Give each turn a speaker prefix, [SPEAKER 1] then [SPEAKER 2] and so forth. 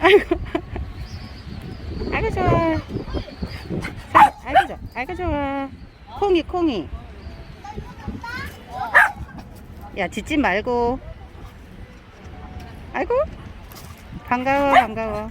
[SPEAKER 1] 아이고. 아이고 좋아. 자, 아이고 좋아. 아이고 좋아. 콩이 콩이. 야 짖지 말고. 아이고. 반가워 반가워.